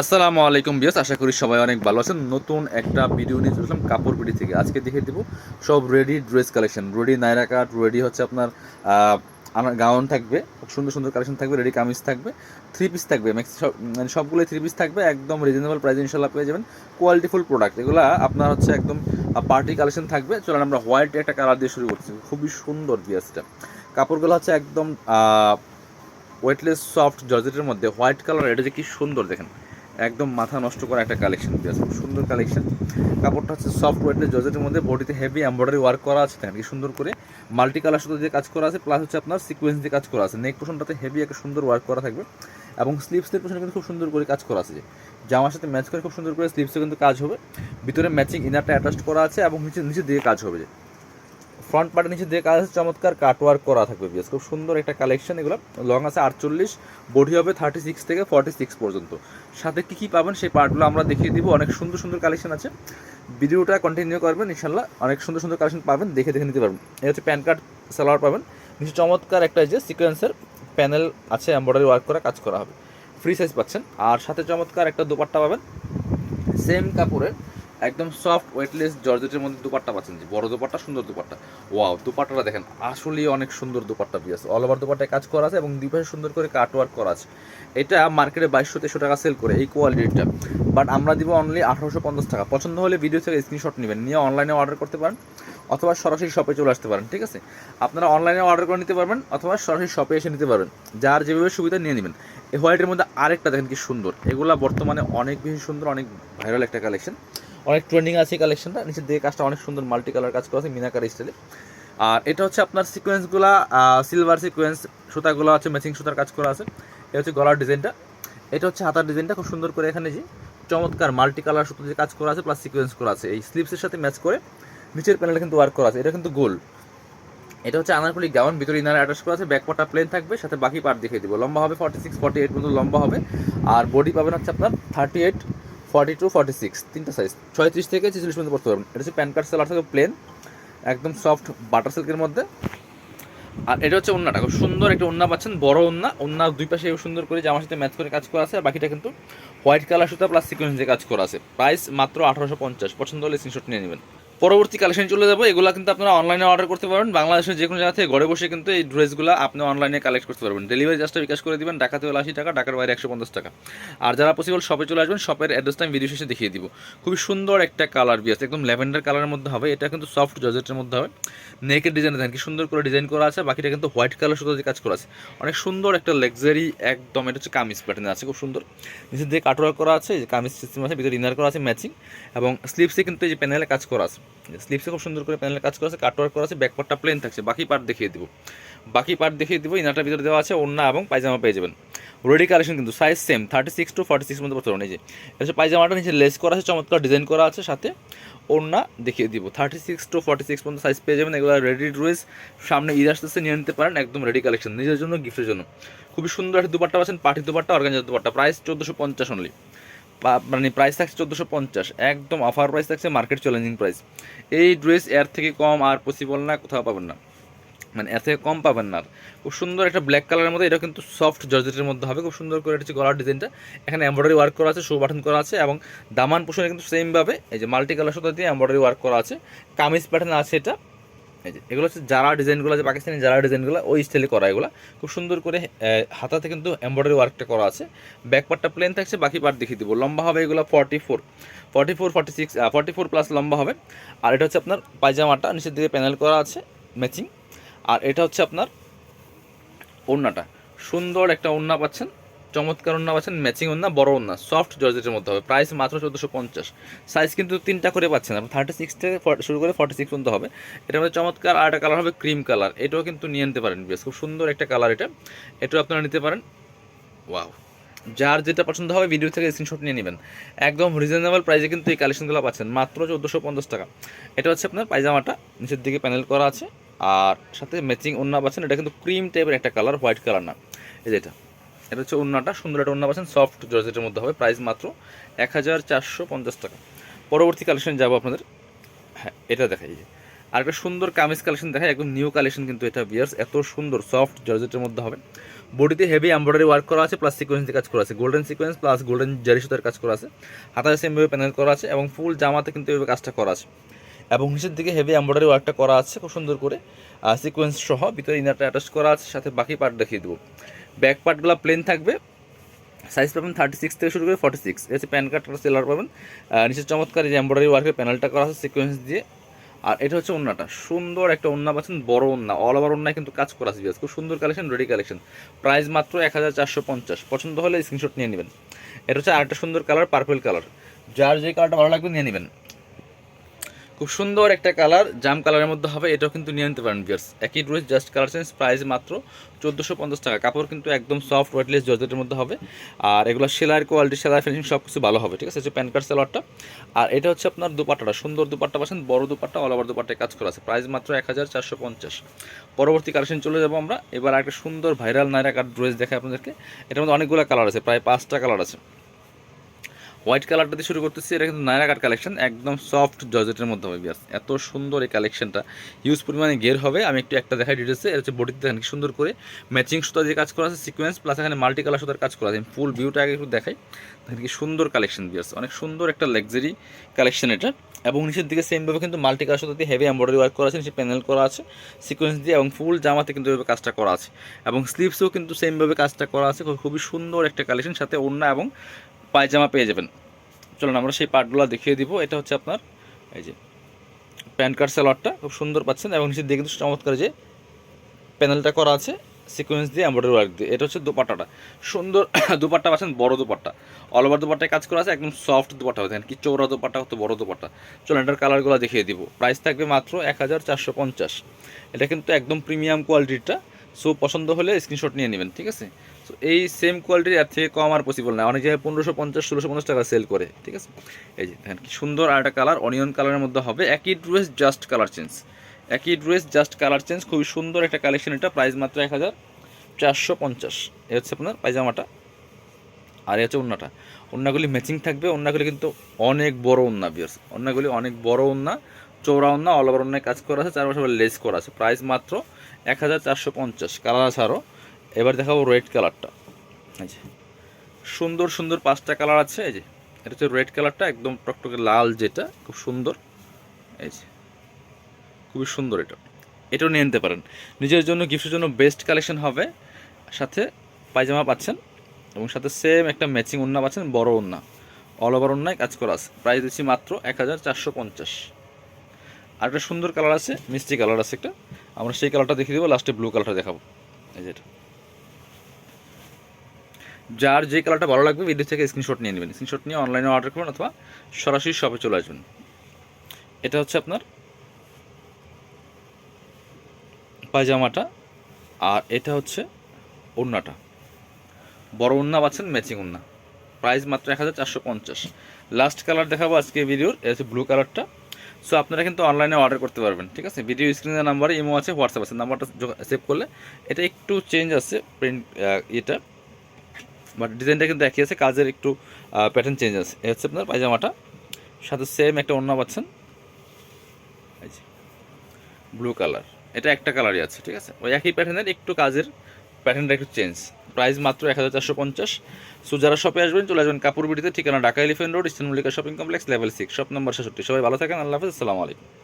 আসসালামু আলাইকুম বিয়াস আশা করি সবাই অনেক ভালো আছেন। নতুন একটা ভিডিও নিয়ে চললাম কাপড় পিড়ি থেকে। আজকে দেখে দিব সব ready dress collection ready Naira cut ready হচ্ছে আপনার গাউন থাকবে খুব সুন্দর সুন্দর কালেকশন থাকবে রেডি কামিজ থাকবে থ্রি পিস থাকবে ম্যাক্স সব মানে সবগুলোই থ্রি পিস থাকবে, একদম রিজনেবল প্রাইস ইনশাল্লাহ পেয়ে যাবেন। কোয়ালিটিফুল প্রোডাক্ট এগুলো আপনার হচ্ছে একদম পার্টি কালেকশন থাকবে। চলেন আমরা হোয়াইট একটা কালার দিয়ে শুরু করছি। খুবই সুন্দর বিয়াসটা কাপড়গুলো হচ্ছে একদম ওয়েটলেস সফট জর্জেটের মধ্যে হোয়াইট কালার এটা যে কি সুন্দর দেখেন। একদম মাথা নষ্ট করা একটা কালেকশন পেয়েছে খুব সুন্দর কালেকশন কাপড়টা হচ্ছে সফট ওয়েটলেস জর্জেটের মধ্যে বডিতে হেভি এমব্রয়ডারি ওয়ার্ক করা আছে দেখেন কি সুন্দর করে মাল্টি কালার সাথে যে কাজ করা আছে প্লাস হচ্ছে আপনার সিকোয়েন্স দিয়ে কাজ করা আছে। নেক পোশনটাতে হেভি একটা সুন্দর ওয়ার্ক করা থাকবে। এবং স্লিপসের পোশনে কিন্তু খুব সুন্দর করে কাজ করা আছে জামার সাথে ম্যাচ করে খুব সুন্দর করে স্লিপসে কিন্তু কাজ হবে। ভিতরে ম্যাচিং ইনারটা অ্যাটাচ করা আছে এবং নিচে নিচে দিয়ে কাজ হবে যে। ফ্রন্ট পার্টের নিচে দিয়ে কাজ আছে, চমৎকার কাটওয়ার্ক করা থাকবে বিএস খুব সুন্দর একটা কালেকশন এগুলো। লং আছে আটচল্লিশ বডি হবে থার্টি সিক্স থেকে ফর্টি সিক্স পর্যন্ত। সাথে কী কী পাবেন সেই পার্টগুলো আমরা দেখিয়ে দিব। অনেক সুন্দর সুন্দর কালেকশন আছে। ভিডিওটা কন্টিনিউ করবেন ইনশাল্লাহ অনেক সুন্দর সুন্দর কালেকশন পাবেন, দেখে দেখে নিতে পারবেন। এটা হচ্ছে প্যান কার্ড সালোয়ার পাবেন। নিচে চমৎকার একটা যে সিকোয়েন্সের প্যানেল আছে এমব্রয়ডারি ওয়ার্ক করা, কাজ করা হবে। ফ্রি সাইজ পাচ্ছেন। আর সাথে চমৎকার একটা দোপাট্টা পাবেন। সেম কাপড়ের। একদম সফট ওয়েটলেস জর্জেটের মধ্যে দুপাট্টা পাচ্ছেন যে, বড় দুপাট্টা, সুন্দর দুপাট্টা। ওয়াও দুপাট্টাটা দেখেন, আসলেই অনেক সুন্দর দুপাট্টা আছে অল ওভার দুপাট্টায় কাজ করা আছে এবং দুই পাশে সুন্দর করে কাট ওয়ার্ক করা আছে। এটা মার্কেটে বাইশশো তেশো টাকা সেল করে এই কোয়ালিটিটা বাট আমরা দিব অনলি আঠারোশো পঞ্চাশ টাকা। পছন্দ হলে ভিডিও থেকে স্ক্রিনশট নেবেন, নিয়ে অনলাইনে অর্ডার করতে পারেন, অথবা সরাসরি শপে চলে আসতে পারেন, ঠিক আছে? আপনারা অনলাইনে অর্ডার করে নিতে পারবেন, অথবা সরাসরি শপে এসে নিতে পারবেন। যার যেভাবে সুবিধা নিয়ে নেবেন। এই হোয়াইটের মধ্যে আরেকটা দেখেন কি সুন্দর। এগুলা বর্তমানে অনেক বেশি সুন্দর, অনেক ভাইরাল একটা কালেকশন অনেক ট্রেন্ডিং আছে কালেকশনটা নিচের দিকে কাজটা অনেক সুন্দর মাল্টি কালার কাজ করা আছে, মিনাকার স্টাইলে আর এটা হচ্ছে আপনার সিকোয়েন্সগুলা সিলভার সিকোয়েন্স সুতাগুলো আছে ম্যাচিং সুতার কাজ করা আছে। এটা হচ্ছে গলার ডিজাইনটা এটা হচ্ছে হাতার ডিজাইনটা খুব সুন্দর করে এখানে যে চমৎকার মাল্টি কালার সুতো যে কাজ করা আছে প্লাস সিকোয়েন্স করা আছে। এই স্লিপসের সাথে ম্যাচ করে নিচের প্যানেলটা কিন্তু ওয়ার্ক করা আছে। এটা কিন্তু গোল। এটা হচ্ছে আনারকুলি গাউন ভিতরে ইনার অ্যাটাচ করা আছে ব্যাকপাটা প্লেন থাকবে, সাথে বাকি পার্ট দেখিয়ে দিব। লম্বা হবে ফর্টি সিক্স ফর্টি এইট পর্যন্ত লম্বা হবে। আর বডি পাবেন হচ্ছে আপনার thirty eight forty two forty six তিনটা সাইজ ছয়ত্রিশ থেকে ছেচল্লিশ পর্যন্ত পড়তে পারবেন। এটা হচ্ছে প্যান কার্ড সেলার থেকে প্লেন একদম সফট বাটার সিল্কের মধ্যে। আর এটা হচ্ছে ওন্নাটা, খুব সুন্দর একটা ওন্না পাচ্ছেন, বড় ওন্না। ওন্না দুই পাশে সুন্দর করে জামার সাথে ম্যাচ করে কাজ করা আছে, আর বাকিটা কিন্তু হোয়াইট কালার সুতা প্লাস সিকোয়েন্স দিয়ে কাজ করা আছে। প্রাইস মাত্র আঠারোশো পঞ্চাশ, পছন্দ হলে স্ক্রিনশট নিয়ে নেবেন। পরবর্তী কালেকশন চলে যাব। এগুলো কিন্তু আপনারা অনলাইনে অর্ডার করতে পারবেন। বাংলাদেশের যে কোনো জায়গা থেকে ঘরে বসে কিন্তু এই ড্রেসগুলো আপনি অনলাইনে কালেক্ট করতে পারবেন। ডেলিভারি চার্জটা বিকাশ করে দিবেন ঢাকাতে হলে আশি টাকা ঢাকার বাইরে একশো পঞ্চাশ টাকা। আর যারা পসিবল শপে চলে আসবেন শপের অ্যাড্রেসটা আমি ভিডিও শেষে দেখিয়ে দিব। খুবই সুন্দর একটা কালার বিয়াস একদম ল্যাভেন্ডার কালারের মধ্যে হবে। এটা কিন্তু সফট জর্জেটের মধ্যে হবে। নেকের ডিজাইন দেখেন, কি সুন্দর করে ডিজাইন করা আছে। বাকিটা কিন্তু হোয়াইট কালার সুতো কাজ করা আছে। অনেক সুন্দর একটা লাক্সারি একদম এটা হচ্ছে কামিজ প্যাটার্ন আছে, খুব সুন্দর। নিচে দিয়ে কাটওয়ার্ক করা আছে কামিজ সিস্টেম আছে, ভিতরে ইনার করা আছে ম্যাচিং এবং স্লিপসে কিন্তু এই যে প্যানেলে কাজ করা আছে। স্লিপসে খুব সুন্দর করে প্যানেলের কাজ করা আছে কাটওয়ার্ক করা আছে ব্যাকপার্টটা প্লেন থাকছে। বাকি পার্ট দেখিয়ে দিব। বাকি পার্ট দেখিয়ে দিব ইনারটা ভিতরে দেওয়া আছে, ওড়না এবং পায়জামা পেয়ে যাবেন। রেডি কালেকশন কিন্তু size same thirty six to forty six মধ্যে পড়তে যে এটা পায়জামাটা নিচে লেস করা আছে, চমৎকার ডিজাইন করা আছে সাথে। ওড়না দেখিয়ে দিব thirty six two forty six পর্যন্ত সাইজ পেয়ে যাবেন, এগুলো রেডি ড্রেস সামনে ঈদ আসতেছে, নিয়ে নিতে পারেন, একদম রেডি কালেকশন নিজের জন্য গিফটের জন্য। খুবই সুন্দর একটা দুপাট্টা পাচ্ছেন, পাটি দুপাট্টা অর্গানজার দুপাট্টা প্রাইস চোদ্দোশো পঞ্চাশ অনলি মানে প্রাইস থাকছে চোদ্দোশো পঞ্চাশ, একদম অফার প্রাইস থাকছে মার্কেট চ্যালেঞ্জিং প্রাইস এই ড্রেস এর থেকে কম আর পসিবল না, কোথাও পাবেন না। মানে এর থেকে কম পাবেন না। খুব সুন্দর একটা ব্ল্যাক কালারের মধ্যে, এটা কিন্তু সফট জর্জেটের মধ্যে হবে, খুব সুন্দর করে এটা হচ্ছে গলার ডিজাইনটা এখানে এমব্রয়ডারি ওয়ার্ক করা আছে শো বাটন করা আছে এবং দামান পোষণে কিন্তু সেমভাবে এই যে মাল্টি কালার সুতো দিয়ে এমব্রয়ডারি ওয়ার্ক করা আছে। কামিজ প্যাটার্ন আছে এটা। এই যে, এগুলো হচ্ছে যারা ডিজাইনগুলো, যে পাকিস্তানি যারা ডিজাইনগুলো, ওই স্টাইলে করা এগুলো। খুব সুন্দর করে হাতাতে কিন্তু এমব্রয়ডারি ওয়ার্কটা করা আছে। ব্যাক পার্টটা প্লেন থাকছে, বাকি পার্ট দেখিয়ে দিব। লম্বা হবে এগুলো forty four forty four forty six forty four plus লম্বা হবে। আর এটা হচ্ছে আপনার পায়জামাটা, নিচের দিকে প্যানেল করা আছে ম্যাচিং আর এটা হচ্ছে আপনার ওড়নাটা। সুন্দর একটা ওড়না পাচ্ছেন। চমৎকার ওড়না পাচ্ছেন ম্যাচিং ওড়না বড় ওড়না সফট জর্জেটের মধ্যে হবে। প্রাইস মাত্র চোদ্দোশো পঞ্চাশ। সাইজ কিন্তু তিনটা করে পাচ্ছেন আপনি। থার্টি সিক্স থেকে 40 শুরু করে ফর্টি সিক্স পর্যন্ত হবে। এটার মধ্যে চমৎকার আর একটা কালার হবে ক্রিম কালার এটাও কিন্তু নিয়ে নিতে পারেন বেশ খুব সুন্দর একটা কালার এটা। এটাও আপনারা নিতে পারেন। ওয়াও যার যেটা পছন্দ হবে ভিডিও থেকে স্ক্রিনশট নিয়ে নেবেন। একদম রিজনেবল প্রাইসে কিন্তু এই কালেকশনগুলো পাচ্ছেন। মাত্র চোদ্দোশো পঞ্চাশ টাকা। এটা হচ্ছে আপনার পায়জামাটা। নিচের দিকে প্যানেল করা আছে। আর সাথে ম্যাচিং ওড়না পাচ্ছেন এটা কিন্তু ক্রিম টাইপের একটা কালার হোয়াইট কালার না। এই যে এটা হচ্ছে ওড়নাটা, সুন্দর একটা ওড়না পাচ্ছেন সফট জর্জেটের মধ্যে হবে প্রাইস মাত্র এক হাজার চারশো পঞ্চাশ টাকা। পরবর্তী কালেকশন যাব আপনাদের। হ্যাঁ এটা দেখাই আর একটা সুন্দর কামিজ কালেকশন দেখায় একদম নিউ কালেকশন কিন্তু এটা বিয়ার্স এত সুন্দর সফট জর্জেটের মধ্যে হবে। বডিতে হেভি এমব্রয়ডারি ওয়ার্ক করা আছে প্লাস সিকোয়েন্স কাজ করা আছে। গোল্ডেন সিকোয়েন্স প্লাস গোল্ডেন জারি সুতার কাজ করা আছে। হাতায় সেমভাবে প্যানেল করা আছে এবং ফুল জামাতে কিন্তু এইভাবে কাজটা করা আছে। এবং নিচের দিকে হেভি এমব্রয়ডারি ওয়ার্কটা করা আছে, খুব সুন্দর করে। সিকোয়েন্স সহ ভিতরে ইনারটা অ্যাটাচ করা আছে, সাথে বাকি পার্ট দেখিয়ে দেবো। ব্যাক পার্টগুলো প্লেন থাকবে। সাইজ পাবেন থার্টি সিক্স থেকে শুরু করে ফর্টি সিক্স এসে প্যান কার্ডটা সেলার পাবেন। নিচের চমৎকার যে এমব্রয়ডারি ওয়ার্কের প্যানেলটা করা আছে সিকোয়েন্স দিয়ে। আর এটা হচ্ছে ওন্নাটা। সুন্দর একটা ওন্না পাচ্ছেন, বড় ওন্না। অল ওভার ওন্নায় কিন্তু কাজ করা আছে খুব সুন্দর কালেকশন রেডি কালেকশন প্রাইস মাত্র এক হাজার চারশো পঞ্চাশ। পছন্দ হলে স্ক্রিনশট নিয়ে নেবেন। এটা হচ্ছে আরেকটা সুন্দর কালার পার্পল কালার যার যে কালারটা ভালো লাগবে নিয়ে নেবেন। খুব সুন্দর একটা কালার, জাম কালারের মধ্যে হবে, এটাও কিন্তু নিয়ে নিতে পারেন বিয়ার্স একই dress just colour change price মাত্র চোদ্দোশো পঞ্চাশ টাকা। কাপড় কিন্তু একদম সফট ওয়েটলেস জর্জেটের মধ্যে হবে। আর এগুলো সেলাইয়ের কোয়ালিটি সেলাই ফিনিশিং সব কিছু ভালো হবে, ঠিক আছে? প্যান কার্ড সেলারটা আর এটা হচ্ছে আপনার দুপাট্টাটা, সুন্দর দুপাট্টা পাচ্ছেন, বড় দুপাট্টা অল ওভার দুপাট্টায় কাজ করা আছে। প্রাইস মাত্র এক হাজার চারশো পঞ্চাশ। পরবর্তী কালেকশন চলে যাব আমরা। এবার একটা সুন্দর ভাইরাল নাইরা কাট ড্রেস দেখে আপনাদেরকে। এটার মধ্যে অনেকগুলো কালার আছে, প্রায় পাঁচটা কালার আছে। হোয়াইট কালারটা দিয়ে শুরু করতেছি। এটা কিন্তু নায়রা কাট কালেকশন, একদম সফট জর্জেটের মধ্যে হবে বিয়াস এত সুন্দর এই কালেকশনটা। হিউজ পরিমাণে গের হবে। আমি একটু একটা দেখাই ডিটেলসে এটা হচ্ছে বডিতে দেখেন সুন্দর করে ম্যাচিং সুতা দিয়ে কাজ করা আছে সিকোয়েন্স প্লাস এখানে মাল্টি কালার সুতার কাজ করা আছে। ফুল ভিউটা আগে একটু দেখাই। দেখেন কি সুন্দর কালেকশন বিয়াস অনেক সুন্দর একটা লাক্সারি কালেকশন এটা। এবং নিচের দিকে সেমভাবে কিন্তু মাল্টি কালার সুতা দিয়ে হেভি এমব্রয়ডারি ওয়ার্ক করা আছে। নিচে প্যানেল করা আছে সিকোয়েন্স দিয়ে এবং ফুল জামাতে কিন্তু এভাবে কাজটা করা আছে। এবং স্লিভসেও কিন্তু সেমভাবে কাজটা করা আছে। খুবই সুন্দর একটা কালেকশন সাথে ওড়না এবং পায়জামা পেয়ে যাবেন। চলুন আমরা সেই পার্টগুলো দেখিয়ে দিব। এটা হচ্ছে আপনার, এই যে, প্যান কার্ড সালোয়ারটা, খুব সুন্দর পাচ্ছেন এবং নিচে কিন্তু চমৎকার যে প্যানেলটা করা আছে সিকোয়েন্স দিয়ে এমব্রয়ডারি ওয়ার্ক দিয়ে। এটা হচ্ছে দুপাট্টাটা। সুন্দর দুপাট্টা পাচ্ছেন, বড় দুপাট্টা। অল ওভার দুপাট্টায় কাজ করা আছে, একদম সফট দুপাট্টা দেখেন কি চৌড়া দুপাট্টা, কত বড় দুপাট্টা। চলুন এটার কালারগুলো দেখিয়ে দিব। প্রাইস থাকবে মাত্র এক হাজার চারশো পঞ্চাশ। এটা কিন্তু একদম প্রিমিয়াম কোয়ালিটিটা সো পছন্দ হলে স্ক্রিনশট নিয়ে নেবেন, ঠিক আছে? সো এই সেম কোয়ালিটির এর থেকে কম আর পসিবল না। অনেক জায়গায় পনেরোশো পঞ্চাশ, ষোলোশো পঞ্চাশ টাকা সেল করে, ঠিক আছে? এই যে দেখেন, কি সুন্দর আর একটা কালার অনিয়ন কালারের মধ্যে হবে। একই ড্রেস জাস্ট কালার চেঞ্জ একই ড্রেস জাস্ট কালার চেঞ্জ খুবই সুন্দর একটা কালেকশন এটা। প্রাইস মাত্র এক হাজার চারশো পঞ্চাশ। এ হচ্ছে আপনার পায়জামাটা। আর এ হচ্ছে ওন্নাটা। ওন্নাগুলি ম্যাচিং থাকবে। ওন্নাগুলি কিন্তু অনেক বড় ওন্না বিয়ার্স ওন্নাগুলি অনেক বড় ওন্না চৌড়া ওন্না অল ওভার ওন্নায় কাজ করা আছে, চারপাশে লেস করা আছে। প্রাইস মাত্র এক হাজার চারশো পঞ্চাশ কালার এবার দেখাবো রেড কালারটা। এই যে, সুন্দর সুন্দর পাঁচটা কালার আছে, এই যে। এটা হচ্ছে রেড কালারটা, একদম টকটকে লাল যেটা, খুব সুন্দর। এই যে, খুবই সুন্দর এটা। এটাও নিয়ে নিতে পারেন। নিজের জন্য গিফটের জন্য বেস্ট কালেকশন হবে। সাথে পায়জামা পাচ্ছেন এবং সাথে সেম একটা ম্যাচিং ওন্না পাচ্ছেন, বড় ওন্না অল ওভার ওন্নায় কাজ করা আছে। প্রাইস দিচ্ছি মাত্র এক হাজার চারশো পঞ্চাশ। আর একটা সুন্দর কালার আছে, মিষ্টি কালার আছে একটা। আমরা সেই কালারটা দেখিয়ে দেবো লাস্টে ব্লু কালারটা দেখাবো। এই যেটা যার যে কালারটা ভালো লাগবে ভিডিও থেকে স্ক্রিনশট নিয়ে নেবেন। স্ক্রিনশট নিয়ে অনলাইনে অর্ডার করবেন অথবা সরাসরি শপে চলে আসবেন। এটা হচ্ছে আপনার পায়জামাটা, আর এটা হচ্ছে ওড়নাটা। বড় ওড়না পাচ্ছেন ম্যাচিং ওড়না। প্রাইস মাত্র এক হাজার চারশো পঞ্চাশ। লাস্ট কালার দেখাবো আজকে ভিডিওর এটা হচ্ছে ব্লু কালারটা সো আপনারা কিন্তু অনলাইনে অর্ডার করতে পারবেন, ঠিক আছে? ভিডিও স্ক্রিনের নাম্বারে ইমো আছে হোয়াটসঅ্যাপ আছে নাম্বারটা সেভ করলে এটা একটু চেঞ্জ আছে প্রিন্ট এটা। বাট ডিজাইনটা কিন্তু একই আছে, কাজের একটু প্যাটার্ন চেঞ্জ আছে। এ হচ্ছে আপনার পায়জামাটা, সাথে সেম একটা অন্য পাচ্ছেন। ব্লু কালার এটা একটা কালারই আছে, ঠিক আছে? ওই একই প্যাটার্নের একটু কাজের প্যাটার্নটা একটু চেঞ্জ। প্রাইস মাত্র এক হাজার চারশো পঞ্চাশ। সো যারা শপে আসবেন, চলে আসবেন কাপুর বিটিতে, ঠিকানা Dhaka elephant road eastern Mallika shopping complex level six shop number ছেষট্টি। সবাই ভালো থাকেন, আল্লাহ হাফিজ, আসসালামু আলাইকুম।